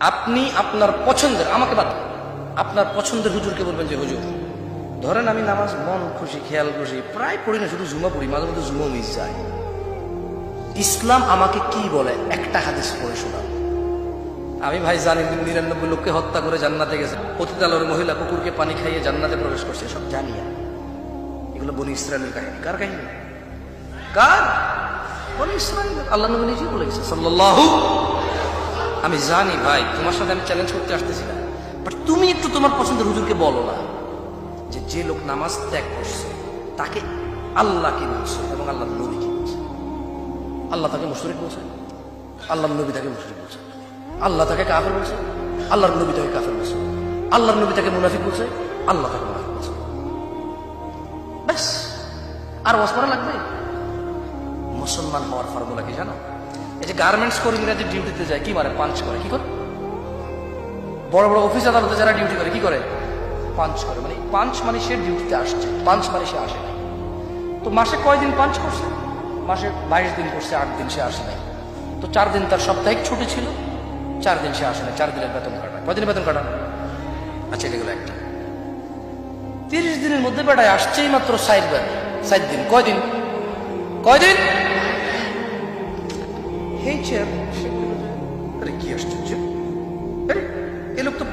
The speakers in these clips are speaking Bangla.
আপনি আপনার পছন্দের, আমাকে বাদ আপনার পছন্দের হুজুরকে বলবেন যে, হুজুর, ধরেন আমি নামাজ মন খুশি, খেয়াল খুশি, প্রায় পড়ি না, শুধু জুমা পড়ি, মাঝে মধ্যে জুমা মিস যায়। ইসলাম আমাকে কি বলে? একটা হাদিস পড়ে শোনান আমি ভাই জানি নিরানব্বই লোককে হত্যা করে জান্নাতে গেছে। পতিতালোর মহিলা কুকুরকে পানি খাইয়ে জান্নাতে প্রবেশ করছে সব জানি এগুলো বনি ইসরায়েলের কাহিনী। কার কাহিনী? কার? বনি ইসরায়েল আল্লাহ নবী নিজেই বলে গেছে, সাল্লাল্লাহু আমি জানি ভাই, তোমার সাথে আমি চ্যালেঞ্জ করতে আসতেছি না। বাট তুমি একটু তোমার পছন্দের হুজুরকে বলো না যে যে লোক নামাজ ত্যাগ করছে, তাকে আল্লাহ কি বলছে এবং আল্লাহ নবী কি বলছে? আল্লাহ তাকে মুশরিক বলছে? আল্লাহ নবী তাকে মুশরিক বলছে? আল্লাহ তাকে কাফের বলছে? আল্লাহর নবী তাকে কাফের বলছে? আল্লাহর নবী তাকে মুনাফিক বলছে? আল্লাহ তাকে মুনাফিক বলছে। ব্যাস। আর ওয়াজ করা লাগবে? মুসলমান হওয়ার ফর্মুলা কি জানো? এই যে গার্মেন্টস কর্মীরা যে ডিউটিতে যায়, কি মারে? পাঞ্চ করে, কি করে? বড় বড় অফিস আদালতে যারা ডিউটি করে, কি করে? পাঞ্চ করে। মানে পাঞ্চ মানে সে ডিউটিতে আসছে পাঞ্চ মানে সে আসে তো মাসে কয়দিন পাঞ্চ করছে? মাসে বাইশ দিন করছে, আট দিন সে আসে নাই। তো চার দিন তার সাপ্তাহিক ছুটি ছিল, চার দিন সে আসে নাই। চার দিনের বেতন কাটায় কয়দিন বেতন কাটান আচ্ছা এগুলো একটা। তিরিশ দিনের মধ্যে বেড়ায় আসছেই মাত্র ষাট বার ষাট দিন। কয়দিন? কয়দিন? চেয়ার আরে, কি আরে এ লোক তো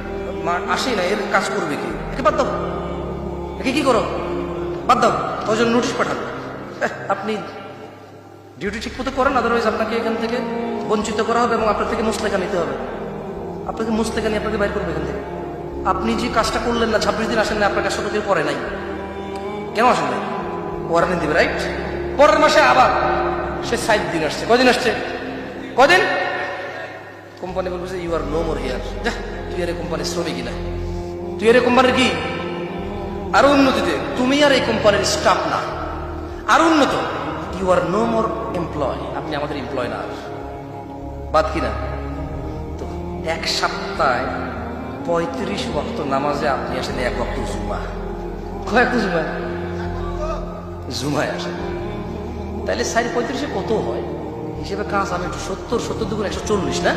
আসেই না, এর কাজ করবে কি? একে বাদ দাও। একে কি করো? বাদ দাও ওই জন্য নোটিশ পাঠান আপনি ডিউটি ঠিক মতো করেন আদারওয়াইজ আপনাকে এখান থেকে বঞ্চিত করা হবে এবং আপনার থেকে মুসলেখা নিতে হবে। আপনাকে মুসলেখা নিয়ে আপনাকে বাইর করবে এখান থেকে। আপনি যে কাজটা করলেন না, ছাব্বিশ দিন আসেন না আপনার কাজটা তো কেউ করে নাই। কেন আসেন নাই? ওয়ারেন্টি দিবে রাইট পরের মাসে আবার সে সাইট দিন আসছে। কদিন আসছে? কদিন? কোম্পানি বলবে you are no more here যা, তুই আর এই কোম্পানির শ্রমিকই না। তুই আর এই কোম্পানির কি? আরও উন্নতিতে, তুমি আর এই কোম্পানির স্টাফ না। আরও উন্নত you are no more employ আপনি আমাদের এমপ্লয় না। বাদ কিনা তো এক সপ্তাহে পঁয়ত্রিশ বক্ত নামাজে আপনি আসেন, এক বক্ত জুমা কয়েক জুমায়? জুমায় আসেন। তাহলে সাড়ে পঁয়ত্রিশে কত হয়? হিসেবে কাজ আমি একটু সত্তর সত্তর দুগুণ একশো চল্লিশ, না?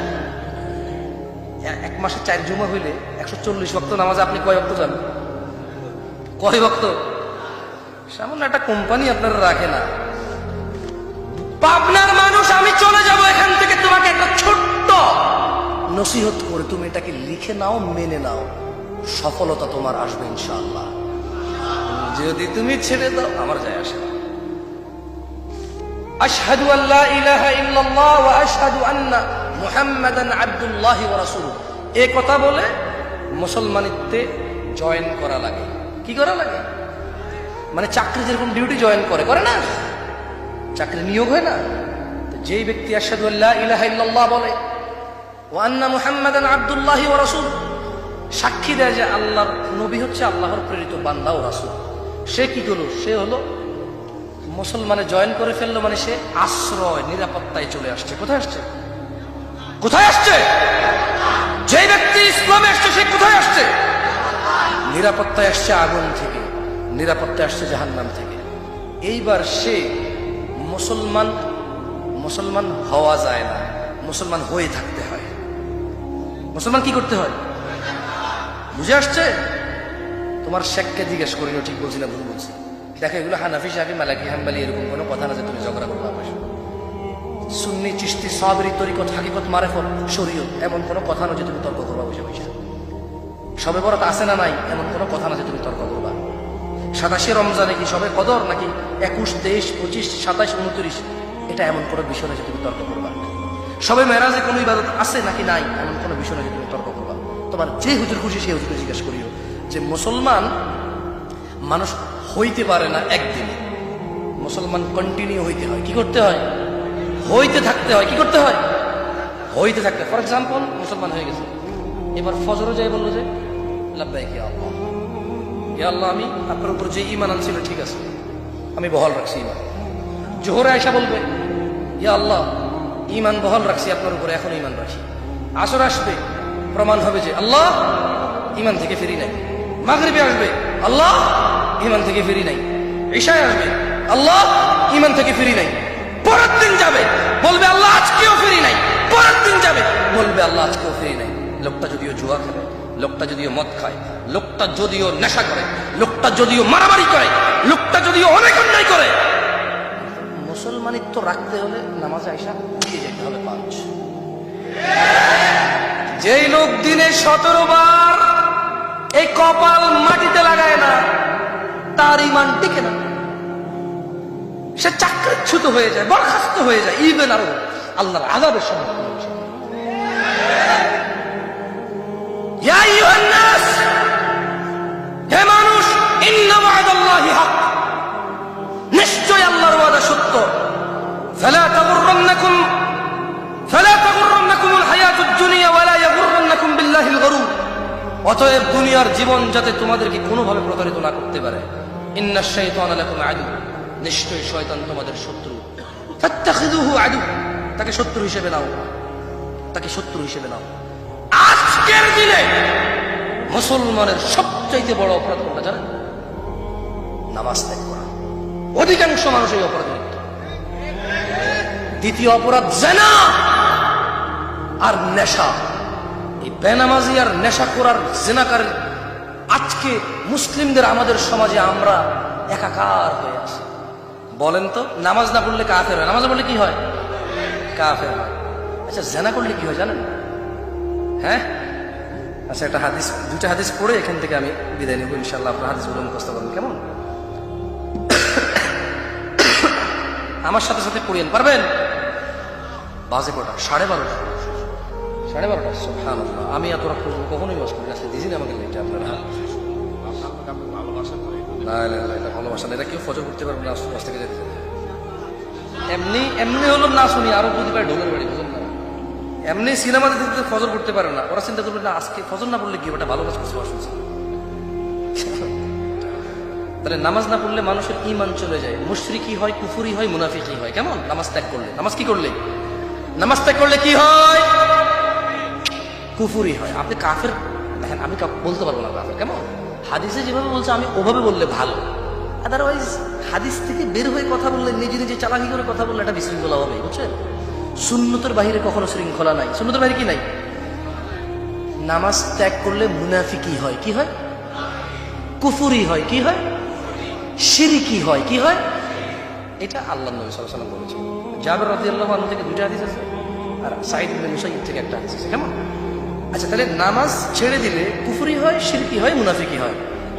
এক মাসে চার জুমা হইলে একশো চল্লিশ ভক্ত নামাজে আপনি কয় ভক্ত যান? কয় ভক্ত? সামান্য একটা কোম্পানি আপনারা রাখে না। পাবনার মানুষ, আমি চলে যাব এখান থেকে তোমাকে একটা ছোট্ট নসিহত করে তুমি এটাকে লিখে নাও, মেনে নাও। সফলতা তোমার আসবে ইনশাআল্লাহ। যদি তুমি ছেড়ে দাও, আমার যায় আসে না। আশহাদু আল্লাহ ইলাহা ইল্লাল্লাহ ওয়া আশহাদু আন্না মুহাম্মাদান আব্দুল্লাহ ওয়া রাসূলুহু। এই কথা বলে মুসলমানিত্বে জয়েন করা লাগে। কি করা লাগে? মানে চাকরি যেরকম ডিউটি জয়েন করে করে না? চাকরি নিয়োগ হয় না? যেই ব্যক্তি আশহাদু আল্লাহ ইলাহা ইল্লাল্লাহ বলে, ওয়া আন্না মুহাম্মাদান আব্দুল্লাহি ওয়া রাসূল সাক্ষী দেয় যে আল্লাহর নবী হচ্ছে আল্লাহর প্রেরিত বান্দা ও রাসূল। সে কি করল? সে হলো মুসলমানে জয়েন করে ফেলল মানে সে আশ্রয়, নিরাপত্তায় চলে আসছে। কোথায় আসছে? কোথায় আসছে? যে ব্যক্তি ইসলামে আসছে সে কোথায় আসছে? নিরাপত্তায় আসছে আগুন থেকে, নিরাপত্তায় আসছে জাহান্নাম থেকে। এইবার সে মুসলমান মুসলমান হওয়া যায় না, মুসলমান হয়ে থাকতে হয়। মুসলমান কি করতে হয়? বুঝে আসছে? তোমার শেখকে জিজ্ঞেস করিনি ঠিক বলছি না, ভুল বলছি। দেখো, এগুলো হানাফি সাহেব মালাকি, হাম্বালি, এরকম কোনো কথা না যে তুমি ঝগড়া করব, আমার। সুন্নি চিস্তি সাবরি, তরিকত, হাকিকত, মারেফত, শরীয়ত, এমন কোনো কথা না যে তুমি তর্ক করবা বুঝে বুঝে সবে বরাত আছে না নাই, এমন কোনো কথা না যে তুমি তর্ক করবা। সাতাশে রমজানে কি সবে কদর, নাকি একুশ, তেইশ, পঁচিশ সাতাশ উনত্রিশ? এটা এমন কোনো বিষয় না যে তুমি তর্ক করবা। সবে মেরাজে কোনো ইবাদত আছে নাকি নাই, এমন কোনো বিষয় না যে তুমি তর্ক করবা। তোমার যে হুজুর খুশি সেই হুজুরকে জিজ্ঞেস করিও যে, মুসলমান মানুষ হইতে পারে না একদিনে। মুসলমান কন্টিনিউ হইতে হয়। কি করতে হয়? হইতে থাকতে হয়। কি করতে হয়? হইতে থাকতে ফর এক্সাম্পল মুসলমান হয়ে গেছে। এবার ফজরও যাই বলল যে আল্লাহ। আল্লাহ, আমি আপনার উপর যে ইমান আনছিল, ঠিক আছে। আমি বহাল রাখছি ইমান জোহরে আয়সা বলবে, ইয়া আল্লাহ ইমান বহাল রাখছি, আপনার উপরে এখন ইমান রাখি। আসর আসবে, প্রমাণ হবে যে, আল্লাহ ইমান থেকে ফিরি নাই। মাগরিবে আসবে, আল্লাহ ইমান থেকে ফিরি নাই। ঈশায় আসবে, আল্লাহ ইমান থেকে ফিরি নাই। পরের দিন যাবে, বলবে, আল্লাহ আজকেও ফিরি নাই। পরের দিন যাবে, বলবে, আল্লাহ আজকেও ফিরি নাই। লোকটা যদিও জুয়া খেলে, লোকটা যদিও মদ খায়, লোকটা যদিও নেশা করে, লোকটা যদিও মারামারি করে, লোকটা যদিও অনেক অন্যায় করে। মুসলমানিত্ব রাখতে হলে নামাজ আইসা দিয়ে যেতে হবে পাঁচ। যেই লোক দিনে সতেরো বার এই কপাল মাটিতে লাগায় না তার ইমান টিকে না। সে চাকরিচ্যুত হয়ে যায়, বরখাস্ত হয়ে যায় ইভেন আরও আল্লাহর আজাবের সম্মুখীন মানুষ নিশ্চয় আল্লাহর ওয়াদা সত্য। অতএব দুনিয়ার জীবন যাতে তোমাদেরকে কোনোভাবে প্রতারিত না করতে পারে। ইন্না শাইতানা লাকুম আদু। নিশ্চয়ই শয়তান তোমাদের শত্রু। ফাত্তাখিযুহু আদু। তাকে শত্রু হিসেবে নাও। তাকে শত্রু হিসেবে নাও। আজকের দিনে মুসলমানের সবচাইতে বড় অপরাধ কোনটা জানেন? নামাজ ত্যাগ করা। অধিকাংশ মানুষ এই অপরাধে। দ্বিতীয় অপরাধ জেনা আর নেশা। এই বেনামাজি আর নেশা করার জেনাকার আজকে মুসলিমদের আমাদের সমাজে আমরা একাকার হয়ে আছি। বলেন তো, নামাজ না পড়লে কাফের হয়? নামাজ পড়লে কি হয়? কাফের হয়। আচ্ছা জেনা করলে কি হয় জানেন? হ্যাঁ? আচ্ছা একটা হাদিস দুটা হাদিস পড়ে এখান থেকে আমি বিদায় নেব ইনশাল্লাহ আপনার হাদিসগুলো মুখস্থ করবেন। কেমন? আমার সাথে সাথে পড়িয়েন, পারবেন? বাজে কটা? সাড়ে বারোটা। সাড়ে বারোটা? আমি এত পর্যন্ত কখনোই বাস করি আজকে দিদিন আমাকে লেটে আপনারা। এটা ভালোবাসা না। এটা কেউ ফজর করতে পারবে না বাস থেকে যেতে। এমনি এমনি হলো না শুনি, আরও যদি পারে ঢোলের বাড়ি বুঝুন না? এমনি সিনেমাতে দেখতে ফজর করতে পারে না। ওরা চিন্তা করবে, না, আজকে ফজর না পড়লে কি ওটা ভালো কাজ করছে করছে। তাহলে নামাজ না পড়লে মানুষের ইমান চলে যায়। মুশরিকি হয়, কুফুরি হয় মুনাফিকি হয়। কেমন? নামাজ ত্যাগ করলে। নামাজ কি করলে? নামাজ ত্যাগ করলে কি হয়? কুফুরি হয়। আপনি কাফের, দেখেন, আমি বলতে পারব না কাফের, কেমন? হাদিসে যেভাবে বলছে, আমি ওভাবে বললে ভালো। আদারওয়াইজ হাদিস থেকে বের হয়ে কথা বললে, নিজে নিজে চালাকি করে কথা বললে এটা বিশৃঙ্খলা হবে, বুঝছেন? সুন্নতের বাহিরে কখনো শৃঙ্খলা নাই। সুন্নতের বাহিরে কি নাই? নামাজ ত্যাগ করলে মুনাফি মুনাফিকি হয়। কি হয়? কুফুরি হয়। কি হয়? শিরিকি হয়। কি হয়? এটা আল্লাহ নবী ওয়াসাল্লাম বলেছেন। জাবের রাদিয়াল্লাহু আনহু থেকে দুইটা হাদিস আছে, আর সাইদ মুসাইয়িব থেকে একটা হাদিস আছে। কেমন? আচ্ছা তাহলে নামাজ ছেড়ে দিলে কুফরি হয়, শিরকি হয়, মুনাফিকি হয়।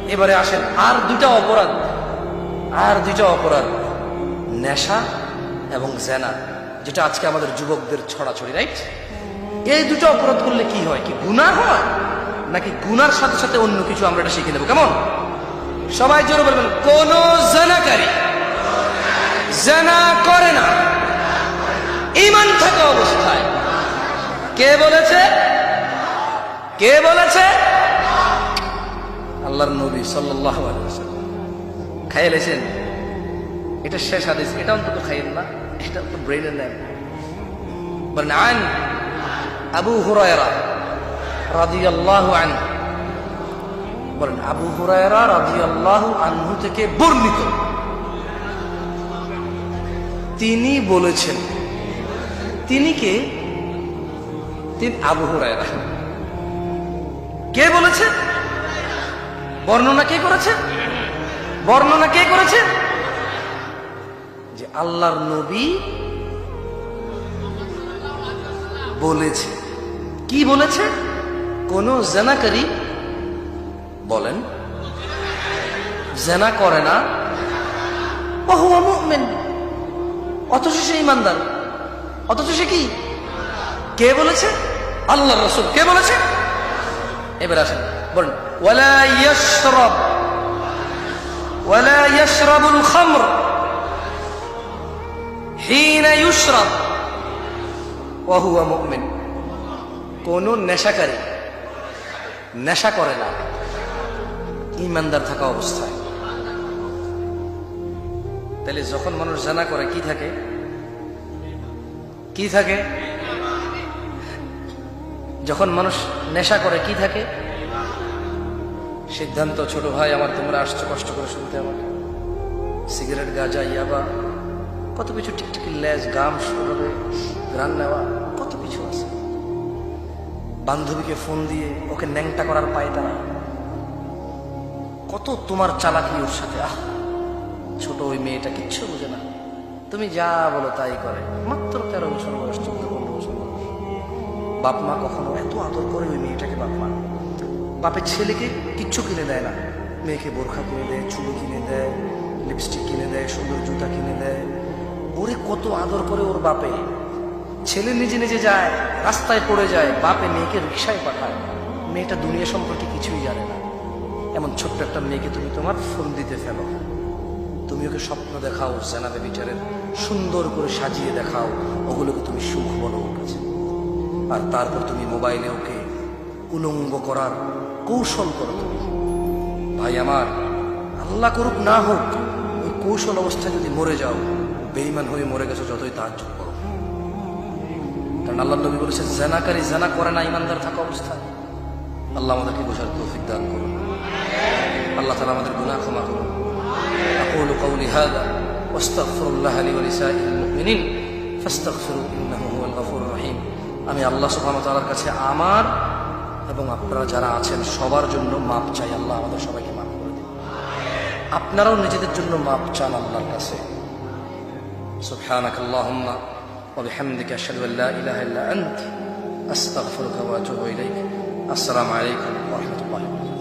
এবারে আসেন, আর দুইটা অপরাধ। আর দুইটা অপরাধ। নেশা এবং জেনা, যেটা আজকে আমাদের যুবকদের ছড়াছড়ি রাইট এই দুটো অপরাধ করলে কি হয়? কি গুনাহ হয়? নাকি গুনার সাথে সাথে অন্য কিছু আমরা এটা শিখে নেব? কেমন? সবাই জোরে বলবেন, কোন জেনাকারী জেনা করে না। ইমান থাকা অবস্থায়। কে বলেছে? কে বলেছে? আল্লাহর নবী সাল্লাহ খাইয়ে লেছেন? এটা শেষ হাদিস। এটা অন্তত খাইয়েন না, এটা তো ব্রেনের নেন বলেন, আন আবু হুরায়রা রাদিয়াল্লাহু আনহু। বলেন, আবু হুরায়রা রাদিয়াল্লাহু আনহু থেকে বর্ণিত। তিনি বলেছেন, তিনি কে? তিনি আবু হুরায়রা। কে বলেছে? বর্ণনা কে করেছে? বর্ণনা কে করেছে? যে আল্লাহর নবী বলেছে। কি বলেছে? কোন জেনাকারী বলেন, জেনা করে না। অথচ সে ইমানদার। অথচ সে কি? কে বলেছে? আল্লাহ রসুল। কে বলেছে? এবার আসেন, বলেন, ওয়ালা কোন নেশাকারী নেশা করে না, ইমানদার থাকা অবস্থায়। তাহলে যখন মানুষ জানা করে কি থাকে? কি থাকে? যখন মানুষ নেশা করে, কি থাকে? সিদ্ধান্ত, ছোট ভাই, আমার তোমরা আসছো, কষ্ট করে শুনতে আমাকে। সিগারেট গাঁজা ইয়াবা কত কিছু টিকটিকি লেজ, গাম, সরবে গ্রান নেওয়া, কত কিছু আছে। বান্ধবীকে ফোন দিয়ে ওকে ন্যাংটা করার পায় তারা কত তোমার চালাকি ওর সাথে, আহ! ছোট ওই মেয়েটা কিচ্ছু বোঝে না। তুমি যা বলো তাই করে। মাত্র তেরো বছর বয়স বাপ মা কখনো এত আদর করে ওই মেয়েটাকে বাপ মা বাপের ছেলেকে কিচ্ছু কিনে দেয় না। মেয়েকে বোরখা কিনে দেয় চুড়ি কিনে দেয় লিপস্টিক কিনে দেয়, সুন্দর জুতা কিনে দেয়। ওরে কত আদর করে ওর বাপে। ছেলে নিজে নিজে যায়, রাস্তায় পড়ে যায়, বাপে মেয়েকে রিক্সায় পাঠায়। মেয়েটা দুনিয়া সম্পর্কে কিছুই জানে না। এমন ছোট্ট একটা মেয়েকে তুমি তোমার ফোন দিতে ফেলো। তুমি ওকে স্বপ্ন দেখাও জানাবে বিচারের সুন্দর করে সাজিয়ে দেখাও, ওগুলোকে তুমি সুখ বলো ওর কাছে। আর তারপর তুমি মোবাইলে ওকে উলঙ্গ করার কৌশল করো তুমি ভাই আমার আল্লাহ করুক না হোক ওই কৌশল অবস্থায় যদি মরে যাও বেইমান হয়ে মরে গেছো যতই তার করো কারণ আল্লাহ নবী বলেছেন জেনাকারী জেনা করে না ইমানদার থাকা অবস্থায় আল্লাহ আমাদেরকে বোঝার তৌফিক দান করুন আল্লাহ তালা আমাদের গুনাহ ক্ষমা করুন أقول قولي هذا واستغفر الله لي ولسائر المؤمنين فاستغفروا إنه هو الغفور الرحيم আমি আল্লাহ সুবহানাহু ওয়া তাআলার কাছে আমার এবং আপনারা যারা আছেন সবার জন্য মাপ চাই আল্লাহ আমাদের সবাইকে মাফ করে দিন আপনারাও নিজেদের জন্য মাপ চান আল্লাহর কাছে سبحانك اللهم وبحمدك أشهد أن لا إله إلا أنت أستغفرك وأتوب إليك السلام عليكم ورحمة الله وبركاته